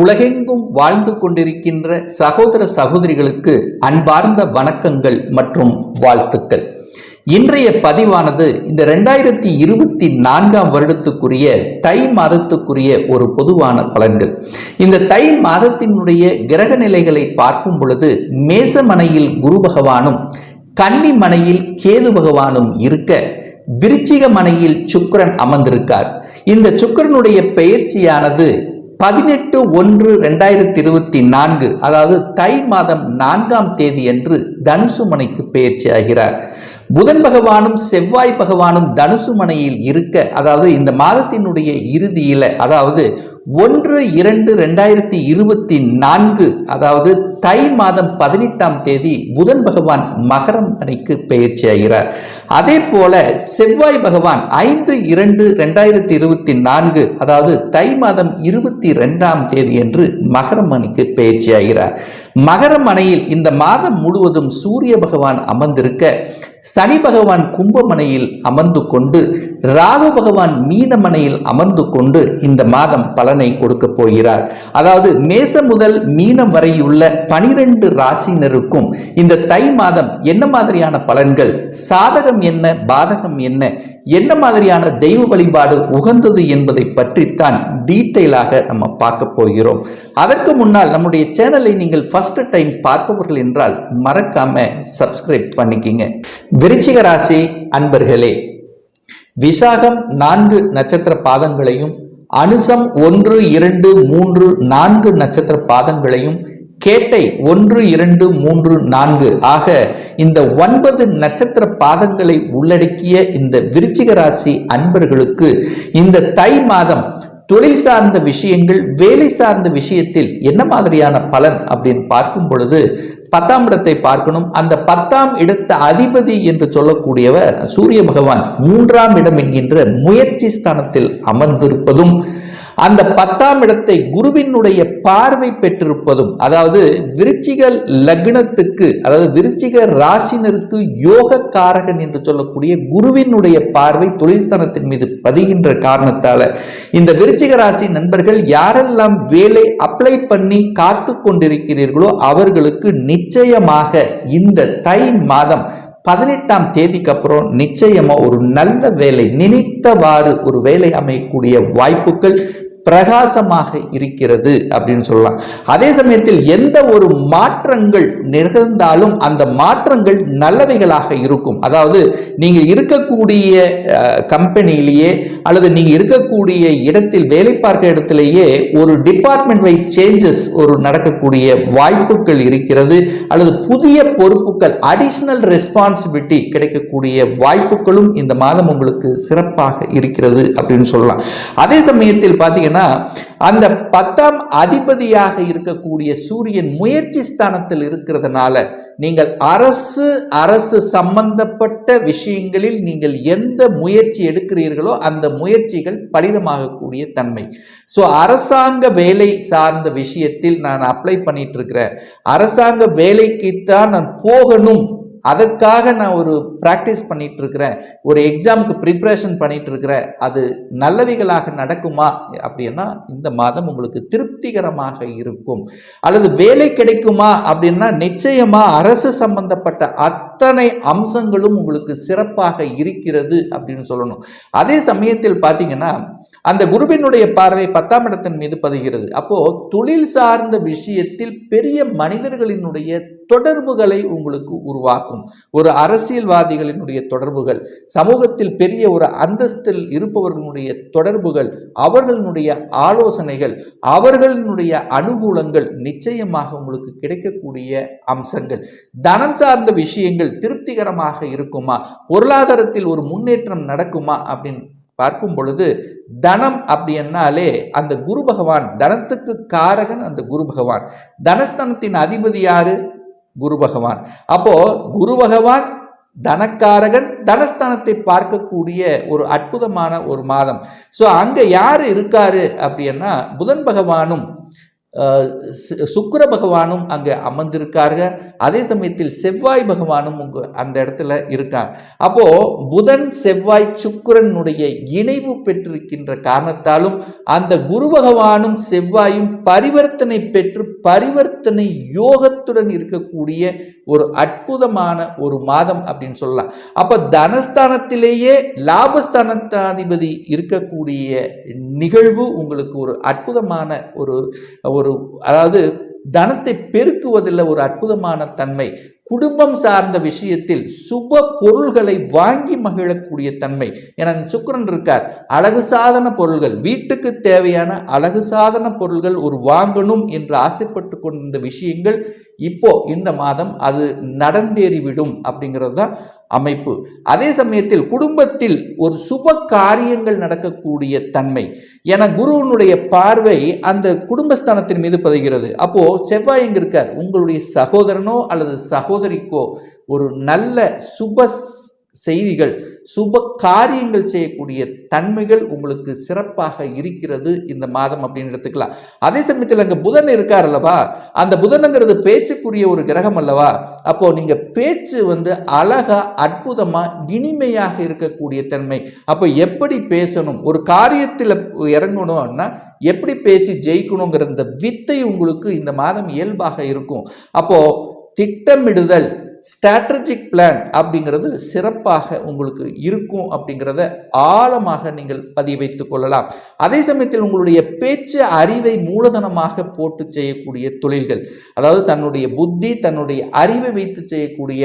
உலகெங்கும் வாழ்ந்து கொண்டிருக்கின்ற சகோதர சகோதரிகளுக்கு அன்பார்ந்த வணக்கங்கள் மற்றும் வாழ்த்துக்கள். இன்றைய பதிவானது இந்த ரெண்டாயிரத்தி இருபத்தி நான்காம் வருடத்துக்குரிய தை மாதத்துக்குரிய ஒரு பொதுவான பலன்கள். இந்த தை மாதத்தினுடைய கிரக நிலைகளை பார்க்கும் பொழுது மேசமனையில் குரு பகவானும் கன்னி மனையில் கேது பகவானும் இருக்க விருச்சிக மனையில் சுக்கரன் அமர்ந்திருக்கார். இந்த சுக்கிரனுடைய பெயர்ச்சியானது பதினெட்டு ஒன்று ரெண்டாயிரத்தி இருபத்தி நான்கு அதாவது தை மாதம் நான்காம் தேதி என்று தனுசு மனைக்கு ஆகிறார். புதன் பகவானும் செவ்வாய் பகவானும் தனுசு மனையில் இருக்க அதாவது இந்த மாதத்தினுடைய இறுதியில அதாவது ஒன்று இரண்டு ரெண்டாயிரத்தி இருபத்தி நான்கு அதாவது தை மாதம் பதினெட்டாம் தேதி புதன் பகவான் மகரம் அணிக்கு பெயர்ச்சி ஆகிறார். அதே போல செவ்வாய் பகவான் ஐந்து இரண்டு ரெண்டாயிரத்தி இருபத்தி நான்கு அதாவது தை மாதம் இருபத்தி ரெண்டாம் தேதி என்று மகரம் அணிக்கு பெயர்ச்சி ஆகிறார். மகரம் அணையில் இந்த மாதம் முழுவதும் சூரிய பகவான் அமர்ந்திருக்க சனி பகவான் கும்பமனையில் அமர்ந்து கொண்டு ராகு பகவான் மீனமனையில் அமர்ந்து கொண்டு இந்த மாதம் பல பலனை கொடுக்க போகிறார். அதாவது மேசம் முதல் மீனம் வரையுள்ள பனிரெண்டு ராசினருக்கும் இந்த தை மாதம் என்ன மாதிரியான பலன்கள்? சாதகம் என்ன? பாதகம் என்ன? என்ன மாதிரியான தெய்வ வழிபாடு உகந்தது என்பதை பற்றித்தான் டீட்டெயிலாக நம்ம பார்க்க போகிறோம். அதற்கு முன்னால் நம்முடைய சேனலை நீங்கள் ஃபர்ஸ்ட் டைம் பார்ப்பவர்கள் என்றால் மறக்காம சப்ஸ்கிரைப் பண்ணிக்கிங்க. விருச்சிக ராசி அன்பர்களே விசாகம் நான்கு நட்சத்திர பாதங்களையும் அனுசம் ஒன்று இரண்டு மூன்று நான்கு நட்சத்திர பாதங்களையும் கேட்டை ஒன்று இரண்டு மூன்று நான்கு. ஆக இந்த ஒன்பது நட்சத்திர பாதங்களை உள்ளடக்கிய இந்த விருச்சிக ராசி அன்பர்களுக்கு இந்த தை மாதம் தொழில் சார்ந்த விஷயங்கள் வேலை சார்ந்த விஷயத்தில் என்ன மாதிரியான பலன் அப்படின்னு பார்க்கும் பொழுது பத்தாம் இடத்தை பார்க்கணும். அந்த பத்தாம் இடத்த அதிபதி என்று சொல்லக்கூடியவர் சூரிய பகவான் மூன்றாம் இடம் என்கின்ற முயற்சி ஸ்தானத்தில் அமர்ந்திருப்பதும் அந்த பத்தாம் இடத்தை குருவினுடைய பார்வை பெற்றிருப்பதும் அதாவது விருச்சிக லக்னத்துக்கு அதாவது விருச்சிக ராசினருக்கு யோக காரகன் என்று சொல்லக்கூடிய குருவினுடைய பார்வை தொழில்ஸ்தானத்தின் மீது பதிகின்ற காரணத்தால இந்த விருச்சிக ராசி நண்பர்கள் யாரெல்லாம் வேலை அப்ளை பண்ணி காத்து கொண்டிருக்கிறீர்களோ அவர்களுக்கு நிச்சயமாக இந்த தை மாதம் பதினெட்டாம் தேதிக்கு அப்புறம் நிச்சயமா ஒரு நல்ல வேலை நினைத்தவாறு ஒரு வேலை அமையக்கூடிய வாய்ப்புகள் பிரகாசமாக இருக்கிறது அப்படின்னு சொல்லலாம். அதே சமயத்தில் எந்த ஒரு மாற்றங்கள் நிகழ்ந்தாலும் அந்த மாற்றங்கள் நல்லவைகளாக இருக்கும். அதாவது நீங்க இருக்கக்கூடிய கம்பெனியிலேயே அல்லது நீங்கள் இருக்கக்கூடிய இடத்தில் வேலை பார்க்க இடத்திலேயே ஒரு டிபார்ட்மெண்ட் வைஸ் சேஞ்சஸ் ஒரு நடக்கக்கூடிய வாய்ப்புகள் இருக்கிறது. அல்லது புதிய பொறுப்புகள் அடிஷ்னல் ரெஸ்பான்சிபிலிட்டி கிடைக்கக்கூடிய வாய்ப்புகளும் இந்த மாதம் உங்களுக்கு சிறப்பாக இருக்கிறது அப்படின்னு சொல்லலாம். அதே சமயத்தில் பார்த்தீங்கன்னா அந்த பத்தாம் அதிபதியாக இருக்கக்கூடிய சூரியன் முயற்சி ஸ்தானத்தில் இருக்கிறதுனால நீங்கள் அரசு அரசு சம்பந்தப்பட்ட விஷயங்களில் நீங்கள் எந்த முயற்சி எடுக்கிறீர்களோ அந்த முயற்சிகள் பலிதமாகக்கூடிய தன்மை. ஸோ அரசாங்க வேலை சார்ந்த விஷயத்தில் நான் அப்ளை பண்ணிட்டு இருக்கிறேன். அரசாங்க வேலைக்குத்தான் நான் போகணும். அதற்காக நான் ஒரு ப்ராக்டிஸ் பண்ணிட்டு இருக்கிறேன் ஒரு எக்ஸாமுக்கு ப்ரிப்ரேஷன் பண்ணிட்டு இருக்கிறேன் அது நல்லவைகளாக நடக்குமா? அப்படின்னா இந்த மாதம் உங்களுக்கு திருப்திகரமாக இருக்கும். அல்லது வேலை கிடைக்குமா? அப்படின்னா நிச்சயமா அரசு சம்பந்தப்பட்ட அத்தனை அம்சங்களும் உங்களுக்கு சிறப்பாக இருக்கிறது அப்படின்னு சொல்லணும். அதே சமயத்தில் பார்த்தீங்கன்னா அந்த குருவினுடைய பார்வை பத்தாம் இடத்தின் மீது பதிகிறது. அப்போ தொழில் சார்ந்த விஷயத்தில் பெரிய மனிதர்களினுடைய தொடர்புகளை உங்களுக்கு உருவாக்கும். ஒரு அரசியல்வாதிகளினுடைய தொடர்புகள் சமூகத்தில் பெரிய ஒரு அந்தஸ்தில் இருப்பவர்களுடைய தொடர்புகள் அவர்களுடைய ஆலோசனைகள் அவர்களினுடைய அனுகூலங்கள் நிச்சயமாக உங்களுக்கு கிடைக்கக்கூடிய அம்சங்கள். தனம் சார்ந்த விஷயங்கள் திருப்திகரமாக இருக்குமா? பொருளாதாரத்தில் ஒரு முன்னேற்றம் நடக்குமா? அப்படின்னு பார்க்கும் பொழுது தனம் அப்படின்னாலே அந்த குரு பகவான் தனத்துக்கு காரகன் அந்த குரு பகவான். தனஸ்தனத்தின் அதிபதி யாரு? குரு பகவான். அப்போ குரு பகவான் தனக்காரகன் தனஸ்தானத்தை பார்க்கக்கூடிய ஒரு அற்புதமான ஒரு மாதம். ஸோ அங்கே யார் இருக்காரு அப்படின்னா புதன் பகவானும் சுக்கர பகவானும் அங்கே அமர்ந்திருக்காருங்க. அதே சமயத்தில் செவ்வாய் பகவானும் உங்க அந்த இடத்துல இருக்காங்க. அப்போ புதன் செவ்வாய் சுக்கிரனுடைய இணைவு பெற்றிருக்கின்ற காரணத்தாலும் அந்த குரு பகவானும் செவ்வாயும் பரிவர்த்தனை பெற்று பரிவர்த்தனை யோகத்துடன் இருக்கக்கூடிய ஒரு அற்புதமான ஒரு மாதம் அப்படின்னு சொல்லலாம். அப்ப தனஸ்தானத்திலேயே லாபஸ்தானத்தாதிபதி இருக்கக்கூடிய நிகழ்வு உங்களுக்கு ஒரு அற்புதமான ஒரு ஒரு அதாவது தனத்தை பெருக்குவதில் ஒரு அற்புதமான தன்மை குடும்பம் சார்ந்த விஷயத்தில் சுப பொருள்களை வாங்கி மகிழக்கூடிய தன்மை. என சுக்கரன் இருக்கார். அழகு சாதன பொருள்கள் வீட்டுக்கு தேவையான அழகு சாதன பொருள்கள் ஒரு வாங்கணும் என்று ஆசைப்பட்டு கொண்டிருந்த விஷயங்கள் இப்போ இந்த மாதம் அது நடந்தேறிவிடும் அப்படிங்கிறது தான் அமைப்பு. அதே சமயத்தில் குடும்பத்தில் ஒரு சுப காரியங்கள் நடக்கக்கூடிய தன்மை. என குருவினுடைய பார்வை அந்த குடும்பஸ்தானத்தின் மீது பதிகிறது அப்போ செவ்வாய் எங்க இருக்கார்? உங்களுடைய சகோதரனோ அல்லது சகோதரிக்கோ ஒரு நல்ல சுப செய்திகள் சுப காரியங்கள் செய்யக்கூடிய தன்மைகள் உங்களுக்கு சிறப்பாக இருக்கிறது இந்த மாதம் அப்படின்னு எடுத்துக்கலாம். அதே சமயத்தில் அங்கே புதன் இருக்கார் அல்லவா? அந்த புதனுங்கிறது பேச்சுக்குரிய ஒரு கிரகம் அல்லவா? அப்போ நீங்க பேச்சு வந்து அழகா அற்புதமா இனிமையாக இருக்கக்கூடிய தன்மை. அப்போ எப்படி பேசணும்? ஒரு காரியத்தில் இறங்கணும்னா எப்படி பேசி ஜெயிக்கணுங்கிற இந்த வித்தை உங்களுக்கு இந்த மாதம் இயல்பாக இருக்கும். அப்போ திட்டமிடுதல் ஸ்ட்ராட்டஜிக் பிளான் அப்படிங்கிறது சிறப்பாக உங்களுக்கு இருக்கும் அப்படிங்கிறத ஆழமாக நீங்கள் பதிய வைத்துக் கொள்ளலாம். அதே சமயத்தில் உங்களுடைய பேச்சு அறிவை மூலதனமாக போட்டு செய்யக்கூடிய தொழில்கள் அதாவது தன்னுடைய புத்தி தன்னுடைய அறிவை வைத்து செய்யக்கூடிய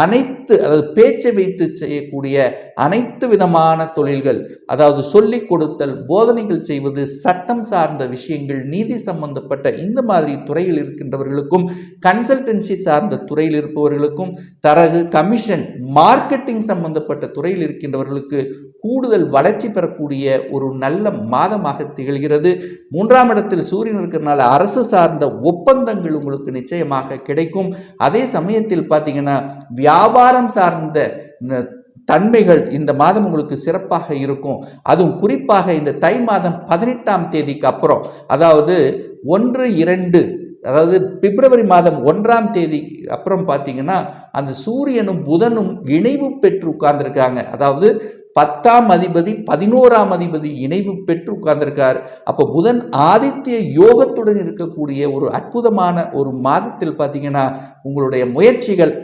அனைத்து அதாவது பேச்சை வைத்து செய்யக்கூடிய அனைத்து விதமான தொழில்கள் அதாவது சொல்லிக் கொடுத்தல் போதனைகள் செய்வது சட்டம் சார்ந்த விஷயங்கள் நீதி சம்பந்தப்பட்ட இந்த மாதிரி துறையில் இருக்கின்றவர்களுக்கும் கன்சல்டன்சி சார்ந்த துறையில் இருப்பவர்களுக்கும் தரகு கமிஷன் மார்க்கெட்டிங் சம்பந்தப்பட்ட துறையில் இருக்கின்றவர்களுக்கு கூடுதல் வளர்ச்சி பெறக்கூடிய ஒரு நல்ல மாதமாக திகழ்கிறது. மூன்றாம் இடத்தில் சூரியன் இருக்கிறனால அரசு சார்ந்த ஒப்பந்தங்கள் உங்களுக்கு நிச்சயமாக கிடைக்கும். அதே சமயத்தில் பார்த்தீங்கன்னா வியாபாரம் சார்ந்த தன்மைகள் இந்த மாதம் உங்களுக்கு சிறப்பாக இருக்கும். அதுவும் குறிப்பாக இந்த தை மாதம் பதினெட்டாம் தேதிக்கு அப்புறம். அதாவது ஒன்று இரண்டு அதாவது பிப்ரவரி மாதம் ஒன்றாம் தேதி அப்புறம் பார்த்தீங்கன்னா அந்த சூரியனும் புதனும் இணைவு பெற்று உட்கார்ந்துருக்காங்க. அதாவது பத்தாம் அதிபதி பதினோராம் அதிபதி இணைவு பெற்று உட்கார்ந்திருக்கார். அப்போ புதன் ஆதித்ய யோகத்துடன் இருக்கக்கூடிய ஒரு அற்புதமான ஒரு மாதத்தில் பார்த்தீங்கன்னா உங்களுடைய முயற்சிகள்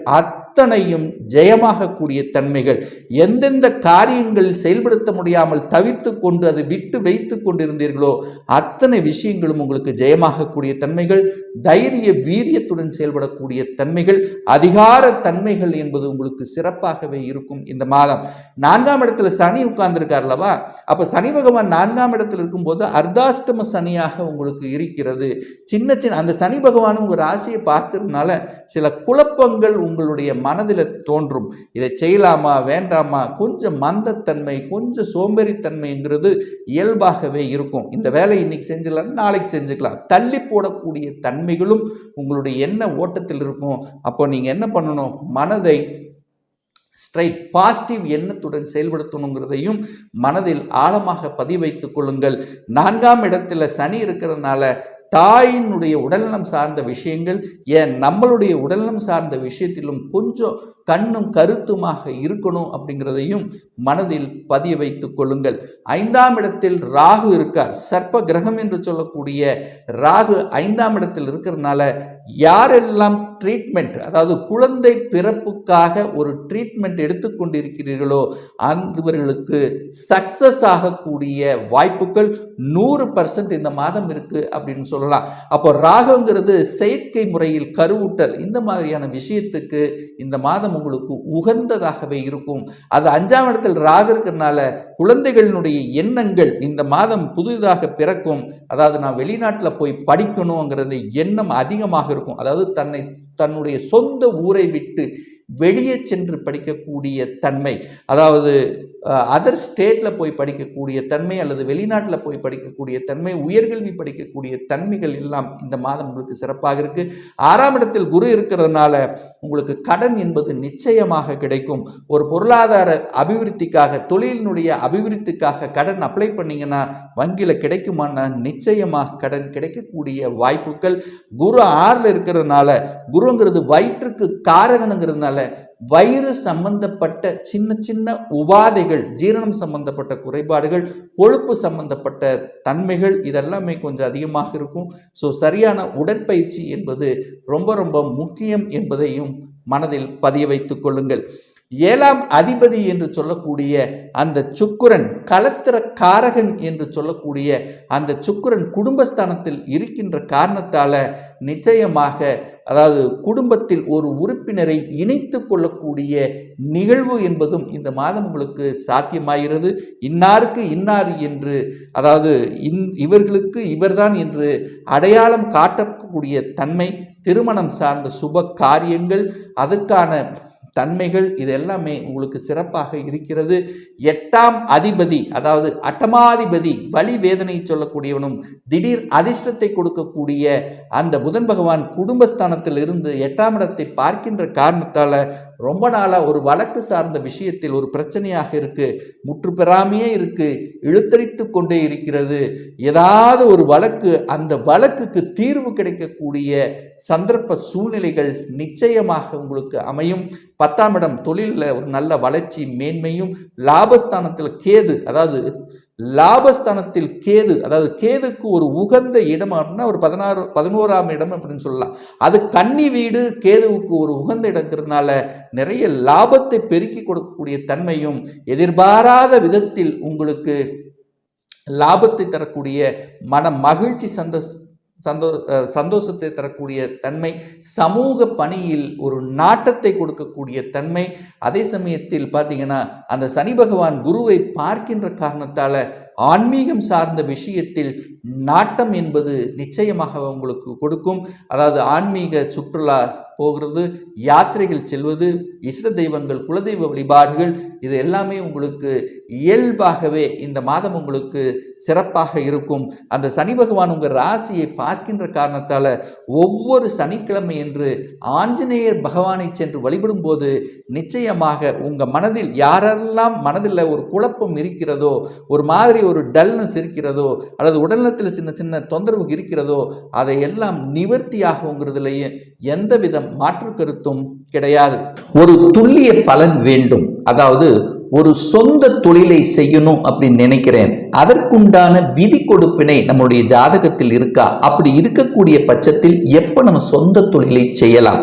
அத்தனையும் ஜெயமாகக்கூடிய தன்மைகள். எந்தெந்த காரியங்கள் செயல்படுத்த முடியாமல் தவித்து கொண்டு அதை விட்டு வைத்து கொண்டிருந்தீர்களோ அத்தனை விஷயங்களும் உங்களுக்கு ஜெயமாகக்கூடிய தன்மைகள் தைரிய வீரியத்துடன் செயல்படக்கூடிய தன்மைகள் அதிகார தன்மைகள் என்பது உங்களுக்கு சிறப்பாகவே இருக்கும் இந்த மாதம். நான்காம் இடத்துல சனி உட்கார்ந்துருக்கார்லவா அல்லவா? சனி பகவான் நான்காம் இடத்துல இருக்கும்போது அர்த்தாஷ்டம சனியாக உங்களுக்கு இருக்கிறது. சின்ன சின்ன அந்த சனி பகவானும் உங்கள் ராசியை பார்க்கறதுனால சில குழப்பங்கள் உங்களுடைய மனதில் தோன்றும். இதை செய்யலாமா வேண்டாமா? கொஞ்சம் மந்தத்தன்மை கொஞ்சம் சோம்பேறித்தன்மைங்கிறது இயல்பாகவே இருக்கும். இந்த வேலை இன்னைக்கு செஞ்சிடலாம் நாளைக்கு செஞ்சுக்கலாம். தள்ளி போடக்கூடிய தன்மைகளும் உங்களுடைய எண்ண ஓட்டத்தில் இருக்கும். அப்போ நீங்கள் என்ன பண்ணணும்? மனதை ஸ்ட்ரைட் பாசிட்டிவ் எண்ணத்துடன் செயல்படுத்தணுங்கிறதையும் மனதில் ஆழமாக பதிவைத்துக் கொள்ளுங்கள். நான்காம் இடத்துல சனி இருக்கிறதுனால தாயினுடைய உடல்நலம் சார்ந்த விஷயங்கள் ஏன் நம்மளுடைய உடல்நலம் சார்ந்த விஷயத்திலும் கொஞ்சம் கண்ணும் கருத்துமாக இருக்கணும் அப்படிங்கிறதையும் மனதில் பதிய வைத்துக் கொள்ளுங்கள். ஐந்தாம் இடத்தில் ராகு இருக்கார். சர்ப்ப கிரகம் என்று சொல்லக்கூடிய ராகு ஐந்தாம் இடத்தில் இருக்கிறதுனால யாரெல்லாம் ட்ரீட்மெண்ட் அதாவது குழந்தை பிறப்புக்காக ஒரு ட்ரீட்மெண்ட் எடுத்துக்கொண்டிருக்கிறீர்களோ அந்தவர்களுக்கு சக்சஸ் ஆகக்கூடிய வாய்ப்புகள் நூறு பர்சன்ட் இந்த மாதம் இருக்கு அப்படின்னு சொல்லலாம். அப்போ ராகுங்கிறது செயற்கை முறையில் கருவூட்டல் இந்த மாதிரியான விஷயத்துக்கு இந்த மாதம் உங்களுக்கு உகந்ததாகவே இருக்கும். அது அஞ்சாம் இடத்தில் ராகு இருக்கிறதுனால குழந்தைகளினுடைய எண்ணங்கள் இந்த மாதம் புதிதாக பிறக்கும். அதாவது நான் வெளிநாட்டில் போய் படிக்கணுங்கிறது எண்ணம் அதிகமாக இருக்கும். அதாவது தன்னை தன்னுடைய சொந்த ஊரை விட்டு வெளியே சென்று படிக்கக்கூடிய தன்மை. அதாவது அதர் ஸ்டேட்டில் போய் படிக்கக்கூடிய தன்மை அல்லது வெளிநாட்டில் போய் படிக்கக்கூடிய தன்மை உயர்கல்வி படிக்கக்கூடிய தன்மைகள் எல்லாம் இந்த மாதம் உங்களுக்கு சிறப்பாக இருக்குது ஆறாம் இடத்தில் குரு இருக்கிறதுனால உங்களுக்கு கடன் என்பது நிச்சயமாக கிடைக்கும். ஒரு பொருளாதார அபிவிருத்திக்காக தொழிலினுடைய அபிவிருத்திக்காக கடன் அப்ளை பண்ணிங்கன்னா வங்கியில் கிடைக்குமானா நிச்சயமாக கடன் கிடைக்கக்கூடிய வாய்ப்புகள். குரு ஆறில் இருக்கிறதுனால குருங்கிறது வயிற்றுக்கு காரகனுங்கிறதுனால வயிறு சம்பந்தப்பட்ட சின்ன சின்ன உபாதைகள் ஜீரணம் சம்பந்தப்பட்ட குறைபாடுகள் கொழுப்பு சம்பந்தப்பட்ட தன்மைகள் இதெல்லாமே கொஞ்சம் அதிகமாக இருக்கும். ஸோ சரியான உடற்பயிற்சி என்பது ரொம்ப ரொம்ப முக்கியம் என்பதையும் மனதில் பதிய வைத்துக் கொள்ளுங்கள். ஏழாம் அதிபதி என்று சொல்லக்கூடிய அந்த சுக்குரன் கலத்திர காரகன் என்று சொல்லக்கூடிய அந்த சுக்குரன் குடும்பஸ்தானத்தில் இருக்கின்ற காரணத்தால நிச்சயமாக அதாவது குடும்பத்தில் ஒரு உறுப்பினரை இணைத்து கொள்ளக்கூடிய நிகழ்வு என்பதும் இந்த மாதம் உங்களுக்கு சாத்தியமாகிறது. இன்னாருக்கு இன்னார் என்று அதாவது இந் இவர்களுக்கு இவர்தான் என்று அடையாளம் காட்டக்கூடிய தன்மை திருமணம் சார்ந்த சுப காரியங்கள் அதற்கான தன்மைகள் இது எல்லாமே உங்களுக்கு சிறப்பாக இருக்கிறது. எட்டாம் அதிபதி அதாவது அட்டமாதிபதி வலி வேதனை சொல்லக்கூடியவனும் திடீர் அதிர்ஷ்டத்தை கொடுக்கக்கூடிய அந்த புதன் பகவான் குடும்பஸ்தானத்தில் இருந்து எட்டாம் இடத்தை பார்க்கின்ற காரணத்தால் ரொம்ப நாளாக ஒரு வழக்கு சார்ந்த விஷயத்தில் ஒரு பிரச்சனையாக இருக்குது முற்று பெறாமையே இருக்குது இழுத்தரித்து கொண்டே இருக்கிறது. ஏதாவது ஒரு வழக்கு அந்த வழக்குக்கு தீர்வு கிடைக்கக்கூடிய சந்தர்ப்ப சூழ்நிலைகள் நிச்சயமாக உங்களுக்கு அமையும். பத்தாம் இடம் தொழிலில் ஒரு நல்ல வளர்ச்சி மேன்மையும் லாபஸ்தானத்தில் கேது அதாவது லாபஸ்தானத்தில் கேது அதாவது கேதுக்கு ஒரு உகந்த இடம் அப்படின்னா ஒரு பதினாறு பதினோராம் இடம் அப்படின்னு சொல்லலாம். அது கன்னி வீடு கேதுவுக்கு ஒரு உகந்த இடங்கிறதுனால நிறைய லாபத்தை பெருக்கி கொடுக்கக்கூடிய தன்மையும் எதிர்பாராத விதத்தில் உங்களுக்கு லாபத்தை தரக்கூடிய மன மகிழ்ச்சி சந்தோஷ சந்தோ சந்தோஷத்தை தரக்கூடிய தன்மை சமூக பணியில் ஒரு நாட்டத்தை கொடுக்கக்கூடிய தன்மை அதே சமயத்தில் பார்த்தீங்கன்னா அந்த சனி பகவான் குருவை பார்க்கின்ற காரணத்தால் ஆன்மீகம் சார்ந்த விஷயத்தில் நாட்டம் என்பது நிச்சயமாக உங்களுக்கு கொடுக்கும். அதாவது ஆன்மீக சுற்றுலா போகிறது யாத்திரைகள் செல்வது இஷ்ட தெய்வங்கள் குலதெய்வ வழிபாடுகள் இது எல்லாமே உங்களுக்கு இயல்பாகவே இந்த மாதம் உங்களுக்கு சிறப்பாக இருக்கும். அந்த சனி பகவான் உங்கள் ராசியை பார்க்கின்ற காரணத்தால் ஒவ்வொரு சனிக்கிழமை என்று ஆஞ்சநேயர் பகவானை சென்று வழிபடும் போது நிச்சயமாக உங்கள் மனதில் யாரெல்லாம் மனதில் ஒரு குழப்பம் இருக்கிறதோ ஒரு மாதிரி ஒரு டல்னஸ் இருக்கிறதோ அல்லது உடல்நலத்தில் சின்ன சின்ன தொந்தரவு இருக்கிறதோ அதை எல்லாம் நிவர்த்தியாகுங்கிறதுலேயே எந்தவித மாற்று கருத்தும் கிடையாது. ஒரு துல்லிய பலன் வேண்டும். அதாவது ஒரு சொந்த தொழிலை செய்யணும் அப்படின்னு நினைக்கிறேன். அதற்குண்டான விதி கொடுப்பினை நம்மளுடைய ஜாதகத்தில் இருக்கா? அப்படி இருக்கக்கூடிய பட்சத்தில் எப்போ நம்ம சொந்த தொழிலை செய்யலாம்?